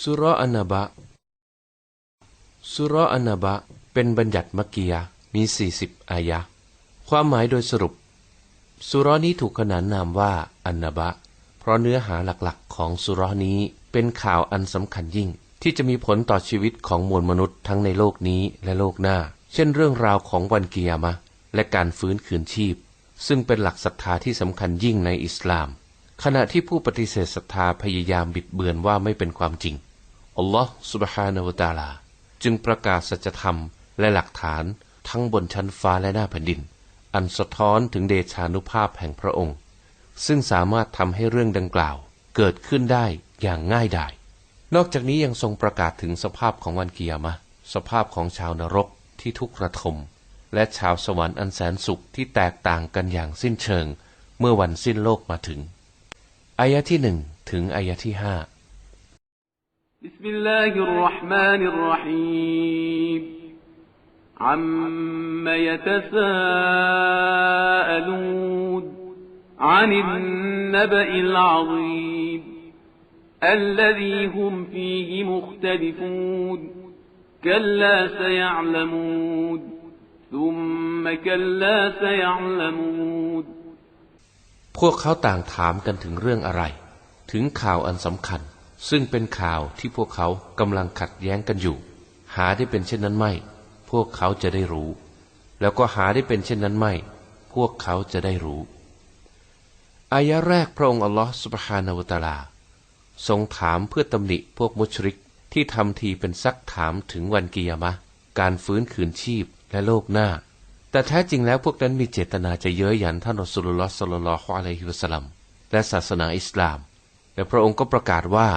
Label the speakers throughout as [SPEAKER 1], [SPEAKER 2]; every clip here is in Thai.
[SPEAKER 1] สุรอนนบะ สุรอนนบะ เป็นบัญญัติมักกียะห์มี40อายะ ความหมายโดยสรุป สุรนี้ถูกขนานนามว่าอันนบะ เพราะเนื้อหาหลักๆ ของสุรนี้เป็นข่าวอันสำคัญยิ่ง ที่จะมีผลต่อชีวิตของมวลมนุษย์ทั้งในโลกนี้และโลกหน้า เช่นเรื่องราวของวันกิยามะ และการฟื้นคืนชีพ ซึ่งเป็นหลักศรัทธาที่สำคัญยิ่งในอิสลาม ขณะที่ผู้ปฏิเสธศรัทธาพยายามบิดเบือนว่าไม่เป็นความจริง อัลลอฮ์สุบฮานาวตาลา จึงประกาศสัจธรรมและหลักฐานทั้งบนชั้นฟ้าและหน้าแผ่นดิน อันสะท้อนถึงเดชานุภาพแห่งพระองค์ ซึ่งสามารถทำให้เรื่องดังกล่าว เกิดขึ้นได้อย่างง่ายดาย นอกจากนี้ยังทรงประกาศถึงสภาพของวันเกียามะ สภาพของชาวนรกที่ทุกข์ระทม และชาวสวรรค์อันแสนสุขที่แตกต่างกันอย่างสิ้นเชิง เมื่อวันสิ้นโลกมาถึง อายะที่หนึ่งถึงอายะที่ห้า
[SPEAKER 2] بسم الله الرحمن الرحيم عم يتساءلون عن النبأ العظيم الذي هم فيه مختلفون كلا سيعلمون ثم كلا سيعلمون
[SPEAKER 1] พวกเขาต่างถามกันถึงเรื่องอะไร ถึงข่าวอันสำคัญ ซึ่งเป็นข่าวที่พวกเขากำลังขัดแย้งกันอยู่ หาได้เป็นเช่นนั้นไม่ พวกเขาจะได้รู้ แล้วก็หาได้เป็นเช่นนั้นไม่ พวกเขาจะได้รู้ อายะแรกพระองค์อัลลอฮฺสุบฮานาวตาลา ทรงถามเพื่อตำหนิพวกมุชริกที่ทำทีเป็นซักถามถึงวันกิยามะ การฟื้นคืนชีพและโลกหน้า แต่แท้จริงแล้วพวกนั้นมีเจตนาจะเย้ยหยันท่านอสุลลอฮ์สัลลัลลอฮุอะลัยฮิวสลลัมและศาสนาอิสลาม และพระองค์ก็ประกาศว่า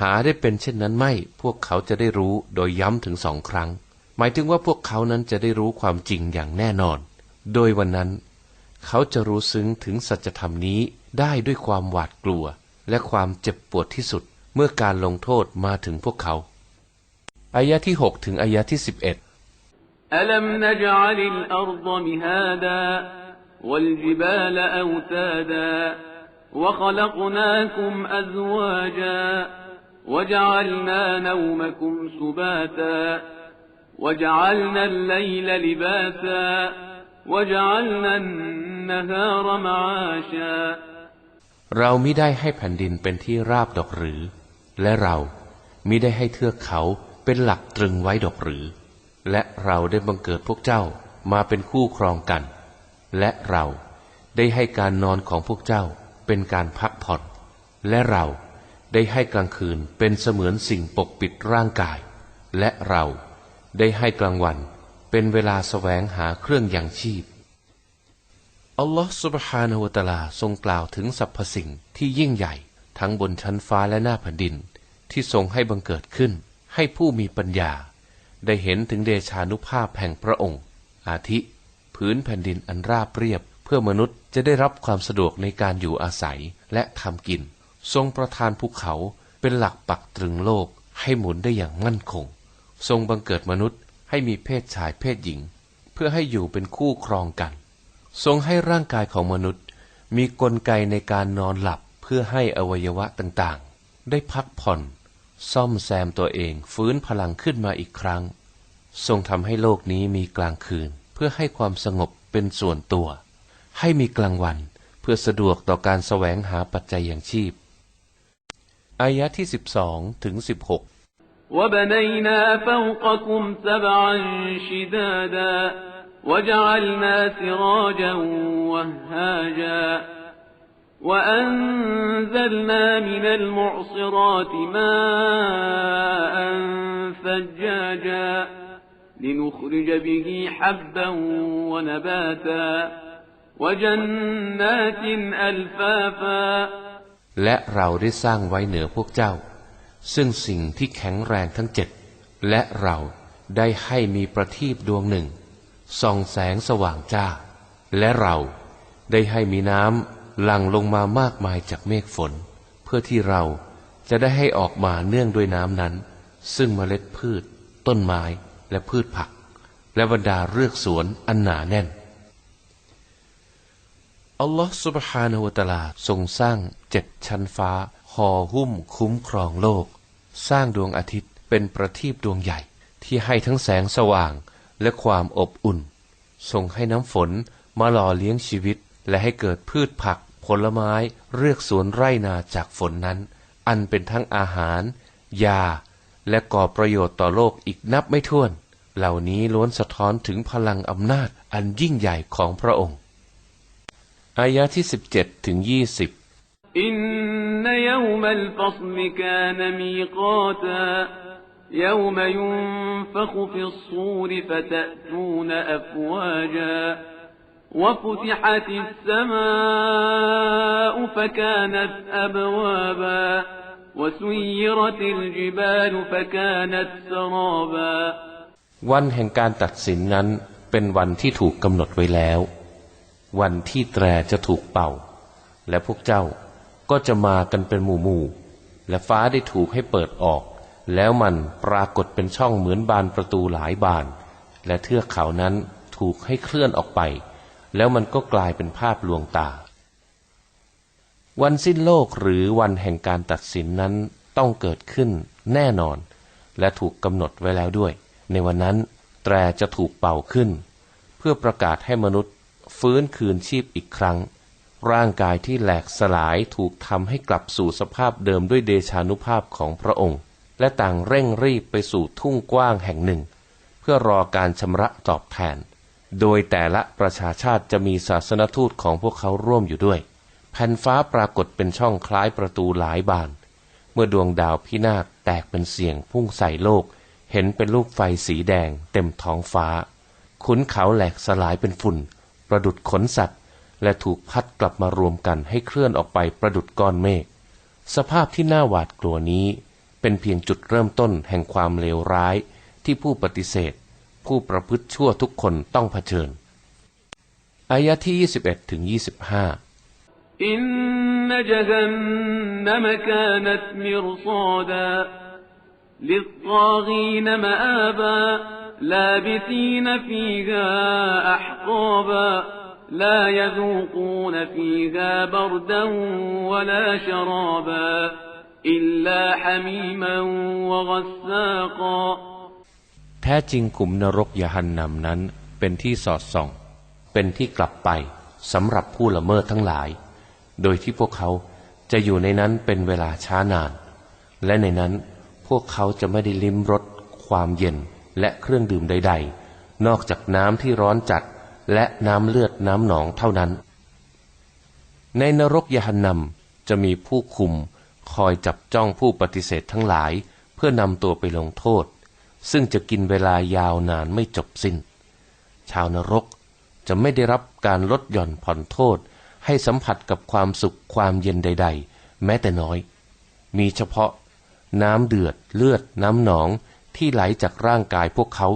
[SPEAKER 1] หาได้เป็นเช่นนั้นไม่ พวกเขาจะได้รู้โดยย้ำถึงสองครั้ง หมายถึงว่าพวกเขานั้นจะได้รู้ความจริงอย่างแน่นอน โดยวันนั้น เขาจะรู้ซึ้งถึงสัจธรรมนี้ได้ด้วยความหวาดกลัว และความเจ็บปวดที่สุดเมื่อการลงโทษมาถึงพวกเขาอายะที่ 6 ถึงอายะที่ 11
[SPEAKER 2] ألم نجعل الأرض مهادا والجبال أوتادا وخلقناكم أزواجا وجعلنا نومكم سباتا وجعلنا الليل لباسا وجعلنا النهار معاشا
[SPEAKER 1] เรามิได้ให้แผ่นดินเป็นที่ราบดอกหรือ และเรามิได้ให้เทือกเขาเป็นหลักตรึงไว้ดอกหรือ และเราได้บังเกิดพวกเจ้ามาเป็นคู่ครองกัน และเราได้ให้การนอนของพวกเจ้าเป็นการพักผ่อน และเราได้ให้กลางคืนเป็นเสมือนสิ่งปกปิดร่างกาย และเราได้ให้กลางวันเป็นเวลาสแสวงหาเครื่องอย่างชีพ อัลลอฮฺสุบฮานาวตลาทรงกล่าวถึงสรรพสิ่งที่ยิ่งใหญ่ทั้งบนชั้นฟ้าและหน้าแผ่นดิน ที่ทรงให้บังเกิดขึ้นให้ผู้มีปัญญา ได้เห็นถึงเดชานุภาพแห่งพระองค์ อาทิ พื้นแผ่นดินอันราบเรียบ เพื่อมนุษย์จะได้รับความสะดวกในการอยู่อาศัยและทำกิน ทรงประทานภูเขาเป็นหลักปักตรึงโลกให้หมุนได้อย่างมั่นคง ทรงบังเกิดมนุษย์ให้มีเพศชายเพศหญิง เพื่อให้อยู่เป็นคู่ครองกัน ทรงให้ร่างกายของมนุษย์ มีกลไกในการนอนหลับเพื่อให้อวัยวะต่างๆ ได้พักผ่อน ซ่อมแซมตัวเองฟื้นพลังขึ้นมาอีกครั้ง ทรงทำให้โลกนี้มีกลางคืน เพื่อให้ความสงบเป็นส่วนตัว ให้มีกลางวันเพื่อสะดวกต่อการแสวงหาปัจจัยอย่างชีพ อายะที่ 12 ถึง 16
[SPEAKER 2] وبنينا فوقكم سبعا شدادا وجعلنا سراجا وهاجا وأنزلنا من المعصرات ماء ثجاجا لنخرج به حبا ونباتا وجنات ألفافا
[SPEAKER 1] และเราได้สร้างไว้เหนือพวกเจ้า ซึ่งสิ่งที่แข็งแรงทั้งเจ็ด และเราได้ให้มีประทีปดวงหนึ่ง ส่องแสงสว่างจ้า และเราได้ให้มีน้ำ หลั่งลงมามากมายจากเมฆฝน เพื่อที่เราจะได้ให้ออกมาเนื่องด้วยน้ำนั้น ซึ่งเมล็ดพืช ต้นไม้และพืชผัก และบรรดาเรือกสวนอันหนาแน่น อัลลอฮฺสุบฮานาวตลาทรงสร้างเจ็ดชั้นฟ้าห่อหุ้มคุ้มครองโลก สร้างดวงอาทิตย์เป็นประทีปดวงใหญ่ที่ให้ทั้งแสงสว่างและความอบอุ่น ทรงให้น้ำฝนมาหล่อเลี้ยงชีวิตและให้เกิดพืชผัก ผลไม้เรือกสวนไร่นาจากฝนนั้น อันเป็นทั้งอาหาร ยา และก่อประโยชน์ต่อโลกอีกนับไม่ถ้วน เหล่านี้ล้วนสะท้อนถึงพลังอำนาจอันยิ่งใหญ่ของพระองค์ อายะที่ 17ถึง20
[SPEAKER 2] إن يوم الفصل كان ميقاتا يوم ينفخ في الصور فتأتون أفواجا وفتحت السماء فكانت أبوابا وسيرت الجبال فكانت سرابا
[SPEAKER 1] วันแห่งการตัดสินนั้นเป็นวันที่ถูกกำหนดไว้แล้ว วันที่แตรจะถูกเป่า และพวกเจ้าก็จะมากันเป็นหมู่หมู่ๆและฟ้าได้ถูกให้เปิดออก แล้วมันปรากฏเป็นช่องเหมือนบานประตูหลายบาน และเทือกเขานั้นถูกให้เคลื่อนออกไป แล้วมันก็กลายเป็นภาพลวงตา วันสิ้นโลกหรือวันแห่งการตัดสินนั้นต้องเกิดขึ้นแน่นอน และถูกกำหนดไว้แล้วด้วย ในวันนั้นแตรจะถูกเป่าขึ้น เพื่อประกาศให้มนุษย์ ฟื้นคืนชีพอีกครั้ง ร่างกายที่แหลกสลายถูกทำให้กลับสู่สภาพเดิมด้วยเดชานุภาพของพระองค์ และต่างเร่งรีบไปสู่ทุ่งกว้างแห่งหนึ่ง เพื่อรอการชำระตอบแทน โดยแต่ละประชาชาติจะมีศาสนทูตของพวกเขาร่วมอยู่ด้วย แผ่นฟ้าปรากฏเป็นช่องคล้ายประตูหลายบาน เมื่อดวงดาวพินาศแตกเป็นเสียงพุ่งใส่โลก เห็นเป็นลูกไฟสีแดง เต็มท้องฟ้า ขุนเขาแหลกสลายเป็นฝุ่น ประดุดขนสัตว์ และถูกพัดกลับมารวมกันให้เคลื่อนออกไปประดุดก้อนเมฆ สภาพที่น่าหวาดกลัวนี้ เป็นเพียงจุดเริ่มต้นแห่งความเลวร้ายที่ผู้ปฏิเสธ ผู้ประพฤติชั่วทุกคนต้องเผชิญ อายะที่ 21ถึง25
[SPEAKER 2] إن جهنم كانت مرصادا للطاغين مآبا لابثين فيها أحقابا لا يذوقون فيها بردا ولا شرابا إلا حميما وغساقا
[SPEAKER 1] แท้จริงขุมนรกยหันนำนั้นเป็นที่สอดส่อง เป็นที่กลับไปสำหรับผู้ละเมิดทั้งหลาย โดยที่พวกเขาจะอยู่ในนั้นเป็นเวลาช้านาน และในนั้นพวกเขาจะไม่ได้ลิ้มรสความเย็นและเครื่องดื่มใด ๆ นอกจากน้ำที่ร้อนจัดและน้ำเลือดน้ำหนองเท่านั้น ในนรกยหันนำจะมีผู้คุมคอยจับจ้องผู้ปฏิเสธทั้งหลาย เพื่อนำตัวไปลงโทษ ซึ่งจะกินเวลายาวนานไม่จบสิน้น ชาวนรกจะไม่ได้รับการลดหย่อนผ่อนโทษ ให้สัมผัสกับความสุขความเย็นใด ๆ แม้แต่น้อย มีเฉพาะ น้ำเดือดเลือดน้ำหนองที่ไหลจากร่างกายพวกเขา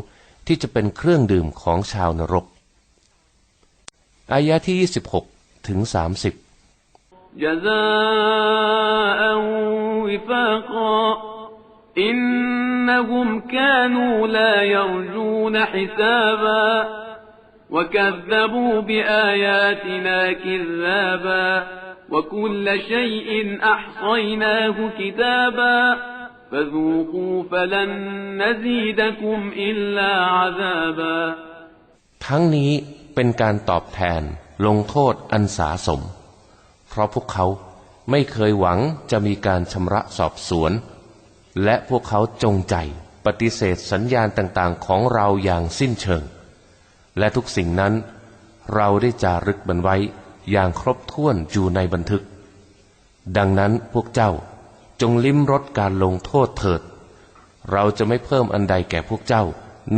[SPEAKER 1] ที่จะเป็นเครื่องดื่มของชาวนรก อายะที่ 26 ถึง 30
[SPEAKER 2] جزاء وفاقا إنهم كانوا لا يرجون حسابا وكذبوا بآياتنا كذابا وكل شيء أحصيناه كتابا فذوقوا فلن نزيدكم إلا عذابا
[SPEAKER 1] ทั้งนี้เป็นการตอบแทนลงโทษอันสาสม เพราะพวกเขาไม่เคยหวังจะมีการชำระสอบสวน และพวกเขาจงใจปฏิเสธสัญญาณต่างๆ ของเราอย่างสิ้นเชิง และทุกสิ่งนั้น เราได้จารึกมันไว้อย่างครบถ้วนอยู่ในบันทึก ดังนั้นพวกเจ้าจงลิ้มรสการลงโทษเถิด เราจะไม่เพิ่มอันใดแก่พวกเจ้า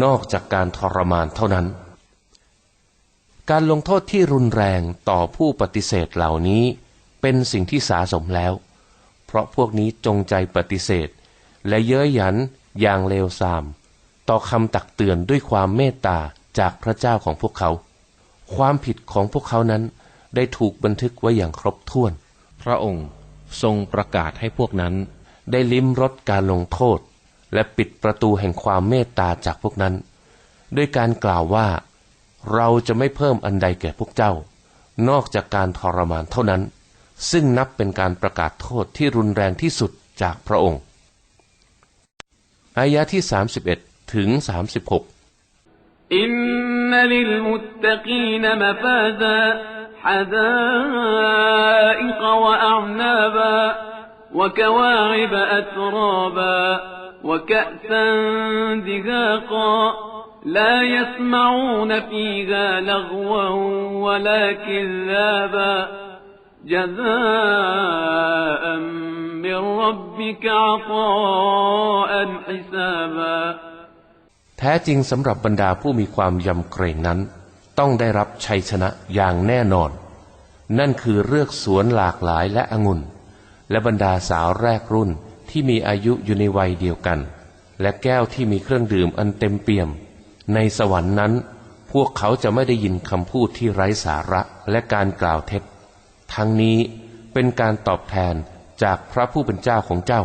[SPEAKER 1] นอกจากการทรมานเท่านั้น การลงโทษที่รุนแรงต่อผู้ปฏิเสธเหล่านี้เป็นสิ่งที่สาสมแล้ว เพราะพวกนี้จงใจปฏิเสธ และเย้ยหยันอย่างเลวทราม ต่อคำตักเตือนด้วยความเมตตาจากพระเจ้าของพวกเขา ความผิดของพวกเขานั้นได้ถูกบันทึกไว้อย่างครบถ้วน พระองค์ทรงประกาศให้พวกนั้น ได้ลิ้มรสการลงโทษ และปิดประตูแห่งความเมตตาจากพวกนั้น ด้วยการกล่าวว่า เราจะไม่เพิ่มอันใดแก่พวกเจ้า นอกจากการทรมานเท่านั้น ซึ่งนับเป็นการประกาศโทษที่รุนแรงที่สุดจากพระองค์ อายะที่ 31 ถึง 36
[SPEAKER 2] إن للمتقين مفازا حدائق وأعنابا وكواعب أترابا وكأسا دهاقا لا يسمعون فيها لغوا ولا كذابا جزاء من ربك عطاء حسابا
[SPEAKER 1] แท้จริงสำหรับบรรดาผู้มีความยำเกรงนั้น ต้องได้รับชัยชนะอย่างแน่นอน นั่นคือเลือกสวนหลากหลายและองุ่น และบรรดาสาวแรกรุ่นที่มีอายุอยู่ในวัยเดียวกัน และแก้วที่มีเครื่องดื่มอันเต็มเปี่ยม ในสวรรค์นั้น พวกเขาจะไม่ได้ยินคำพูดที่ไร้สาระและการกล่าวเท็จ ทั้งนี้เป็นการตอบแทน จากพระผู้เป็นเจ้าของเจ้า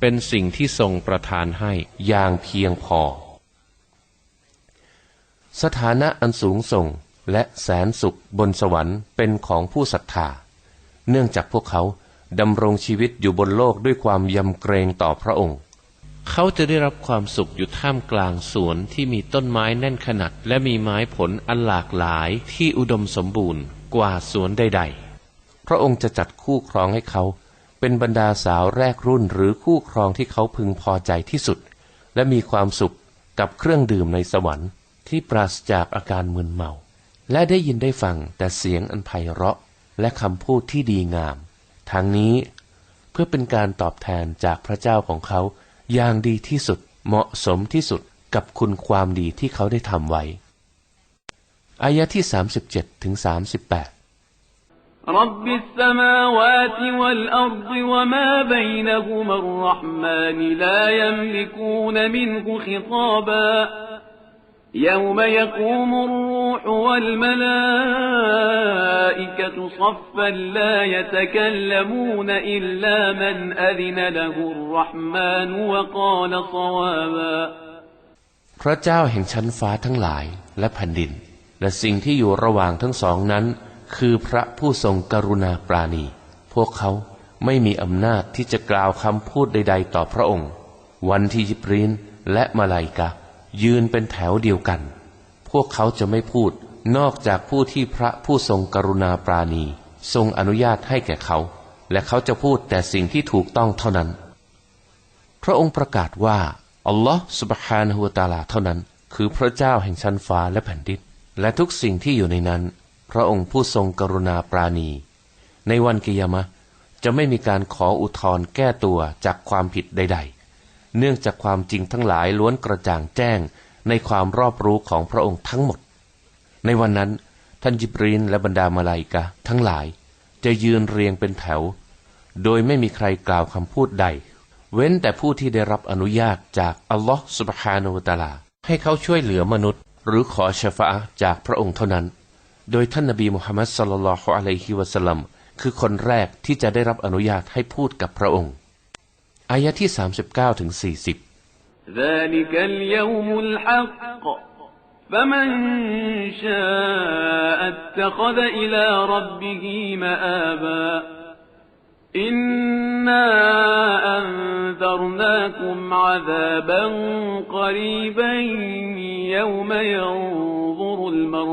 [SPEAKER 1] เป็นสิ่งที่ทรงประทานให้อย่างเพียงพอ สถานะอันสูงส่งและแสนสุขบนสวรรค์เป็นของผู้ศรัทธา เนื่องจากพวกเขาดำรงชีวิตอยู่บนโลกด้วยความยำเกรงต่อพระองค์ เขาจะได้รับความสุขอยู่ท่ามกลางสวนที่มีต้นไม้แน่นขนาดและมีไม้ผลอันหลากหลายที่อุดมสมบูรณ์กว่าสวนใดๆ พระองค์จะจัดคู่ครองให้เขา เป็นบรรดาสาวแรกรุ่นหรือคู่ครองที่เขาพึงพอใจที่สุด และมีความสุขกับเครื่องดื่มในสวรรค์ ที่ปราศจากอาการมึนเมา และได้ยินได้ฟังแต่เสียงอันไพเราะ และคำพูดที่ดีงามทางนี้เพื่อเป็นการตอบแทนจากพระเจ้าของเขา อย่างดีที่สุดเหมาะสมที่สุดกับคุณความดีที่เขาได้ทำไว้อายะที่ 37ถึง38
[SPEAKER 2] رب السماوات والأرض وما بينهما الرحمن لا يملكون منه خطابا يوم يقوم الروح والملائكة صفا لا يتكلمون إلا من أذن له الرحمن وقال صوابا
[SPEAKER 1] พระเจ้าแห่งชั้นฟ้าทั้งหลายและแผ่นดิน และสิ่งที่อยู่ระหว่างทั้งสองนั้น คือพระผู้ทรงกรุณาปราณี พวกเขาไม่มีอำนาจที่จะกล่าวคำพูดใด ๆ ต่อพระองค์ วันที่ยิบรีนและมาลายกะ ยืนเป็นแถวเดียวกัน พวกเขาจะไม่พูดนอกจากผู้ที่พระผู้ทรงกรุณาปราณี ทรงอนุญาตให้แก่เขา และเขาจะพูดแต่สิ่งที่ถูกต้องเท่านั้น พระองค์ประกาศว่าอัลลอฮ์สุบฮานะฮูวตาลาเท่านั้น คือพระเจ้าแห่งชั้นฟ้าและแผ่นดินและทุกสิ่งที่อยู่ในนั้น พระองค์ผู้ทรงกรุณาปราณี ในวันกิยามะ จะไม่มีการขออุทธร์แก้ตัวจากความผิดใด ๆ เนื่องจากความจริงทั้งหลายล้วนกระจ่างแจ้งในความรอบรู้ของพระองค์ทั้งหมด ในวันนั้น ท่านจิบรีนและบรรดามาลาอิกะ ทั้งหลายจะยืนเรียงเป็นแถว โดยไม่มีใครกล่าวคำพูดใด เว้นแต่ผู้ที่ได้รับอนุญาตจากอัลลอฮ์สุบฮานูตาลา ให้เขาช่วยเหลือมนุษย์ หรือขอชฟาอะจากพระองค์เท่านั้น โดยท่านนบีมุฮัมมัดสัลลัลลอฮุอะลัยฮิวะสัลลัมคือคนแรกที่จะได้รับอนุญาตให้พูดกับพระองค์ อายะที่ 39ถึง40
[SPEAKER 2] ذلك اليوم الحق فمن شاء اتخذ إلى ربه مآبا إنا أنذرناكم عذابا قريبا يوم ينظر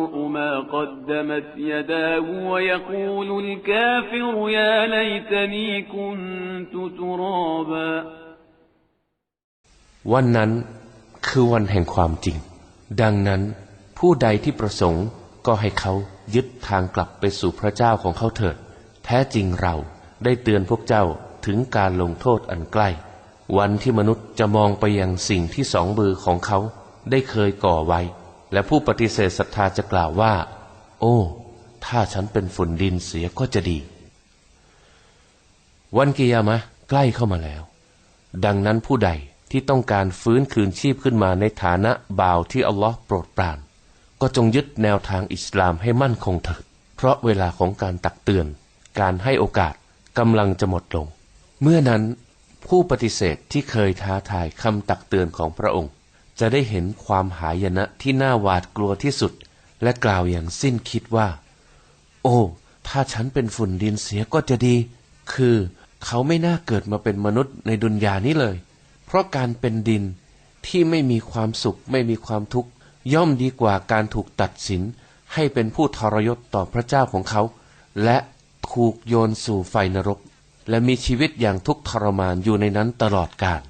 [SPEAKER 2] المرء ما قدمت يداه ويقول الكافر يا ليتني كنت ترابا
[SPEAKER 1] วันนั้นคือวันแห่งความจริง ดังนั้นผู้ใดที่ประสงค์ก็ให้เขายึดทางกลับไปสู่พระเจ้าของเขาเถิด แท้จริงเราได้เตือนพวกเจ้าถึงการลงโทษอันใกล้ วันที่มนุษย์จะมองไปยังสิ่งที่สองมือของเขาได้เคยก่อไว้ และผู้ปฏิเสธศรัทธาจะกล่าวว่า โอ้ ถ้าฉันเป็นฝุ่นดินเสียก็จะดี วันกิยามะใกล้เข้ามาแล้ว ดังนั้นผู้ใดที่ต้องการฟื้นคืนชีพขึ้นมาในฐานะบ่าวที่อัลลอฮ์โปรดปราน ก็จงยึดแนวทางอิสลามให้มั่นคงเถิด เพราะเวลาของการตักเตือน การให้โอกาสกำลังจะหมดลง เมื่อนั้นผู้ปฏิเสธที่เคยท้าทายคำตักเตือนของพระองค์ จะได้เห็นความหายนะที่น่าหวาดกลัวที่สุด และกล่าวอย่างสิ้นคิดว่า โอ้ ถ้าฉันเป็นฝุ่นดินเสียก็จะดี คือเขาไม่น่าเกิดมาเป็นมนุษย์ในดุนยานี้เลย เพราะการเป็นดินที่ไม่มีความสุขไม่มีความทุกข์ย่อมดีกว่าการถูกตัดสินให้เป็นผู้ทรยศต่อพระเจ้าของเขา และถูกโยนสู่ไฟนรก และมีชีวิตอย่างทุกข์ทรมานอยู่ในนั้นตลอดกาล